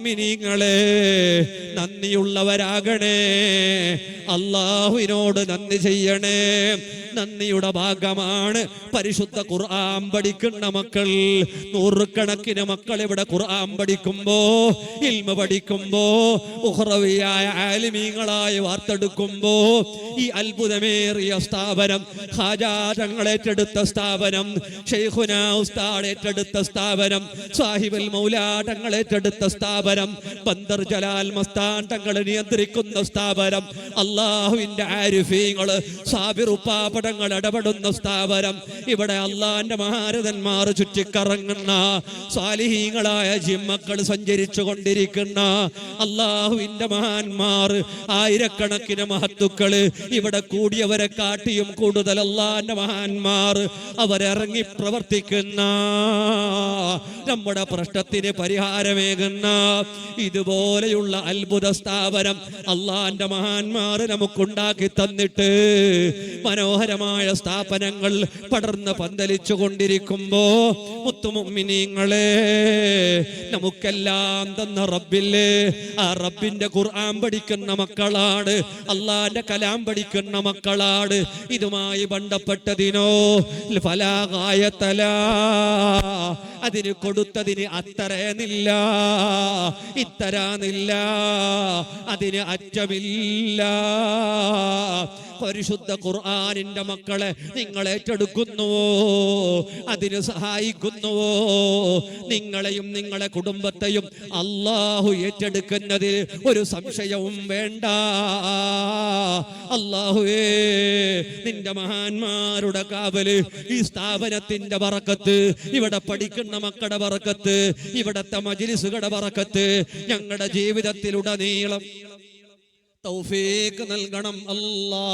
മുഅ്മിനീങ്ങളെ നന്ദിയുള്ളവരാകണേ. അള്ളാഹുവിനോട് നന്ദി ചെയ്യണേ. നന്ദിയുടെ ഭാഗമാണ് പരിശുദ്ധ ഖുർആൻ പഠിക്കുന്ന മക്കൾ. നൂറുകണക്കിന് മക്കൾ ഇവിടെ ഖുർആൻ പഠിക്കുമ്പോ ഇൽമ പഠിക്കുമ്പോ ഉഹ്റവിയായ ആലിമീങ്ങളായി വാർത്തെടുക്കുമ്പോ ഈ അത്ഭുതമേറിയ സ്ഥാപനം ഹാജാരങ്ങൾ ഏറ്റെടുത്ത സ്ഥാപനം ഷെയ്ഖുന ഉസ്താദ് ഏറ്റെടുത്ത സ്ഥാപനം സാഹിബൽ മൗലാടങ്ങൾ ഏറ്റെടുത്ത സ്ഥാപനം ബന്ദർ ജലാൽ മസ്താൻ തങ്ങൾ നിയന്ത്രിക്കുന്ന സ്ഥാപനം. അള്ളാഹുവിന്റെ ആരിഫീങ്ങൾ സാബിറുപ്പാപടങ്ങൾ ഇടപെടുന്ന സ്ഥാപനം. ഇവിടെ അള്ളാന്റെ മഹാരഥന്മാർ ചുറ്റിക്കറങ്ങുന്ന സ്വാലിഹീങ്ങളായ ജിമ്മക്കൾ സഞ്ചരിച്ചു കൊണ്ടിരിക്കുന്ന അള്ളാഹുവിന്റെ മഹാന്മാർ ആയിരക്കണക്കിന് മഹത്തുക്കൾ ഇവിടെ കൂടിയവരെ കാട്ടിയും കൂടുതൽ അള്ളാന്റെ മഹാന്മാർ അവരിറങ്ങി പ്രവർത്തിക്കുന്ന നമ്മുടെ പ്രശ്നത്തിന് പരിഹാരമേകുന്ന ഇതുപോലെയുള്ള അത്ഭുത സ്ഥാപനം അള്ളാന്റെ മഹാന്മാർ നമുക്കുണ്ടാക്കി തന്നിട്ട് മനോഹരമായ സ്ഥാപനങ്ങൾ പടർന്ന് പന്തലിച്ചു കൊണ്ടിരിക്കുമ്പോ മുത്തുമുമ്മിനീങ്ങളെ നമുക്കെല്ലാം തന്ന റബ്ബില്ലേ? ആ റബ്ബിന്റെ ഖുർആൻ പഠിക്കുന്ന മക്കളാണ് അള്ളാന്റെ കലാം പഠിക്കുന്ന മക്കളാണ്. ഇതുമായി ബന്ധപ്പെട്ടതിനോ ഫലാകായത്തല അതിന് കൊടുത്തതിന് അത്തരേന്നില്ല ഇത്തരാന്നില്ല അതിന് അറ്റമില്ല. പരിശുദ്ധ ഖുർആാനിന്റെ മക്കളെ നിങ്ങൾ ഏറ്റെടുക്കുന്നുവോ അതിന് സഹായിക്കുന്നുവോ? നിങ്ങളെയും നിങ്ങളെ കുടുംബത്തെയും അള്ളാഹു ഏറ്റെടുക്കുന്നതിൽ ഒരു സംശയവും വേണ്ട. അള്ളാഹുവേ നിന്റെ മഹാന്മാരുടെ കാവൽ ഈ സ്ഥാപനത്തിന്റെ പറക്കത്ത് ഇവിടെ പഠിക്കുന്ന മക്കളുടെ പറക്കത്ത് ഇവിടത്തെ മജിലിസുകളുടെ പറക്കത്ത് ഞങ്ങളുടെ ജീവിതത്തിലുടനീളം തൗഫീക്ക് നൽകണം. അല്ലാ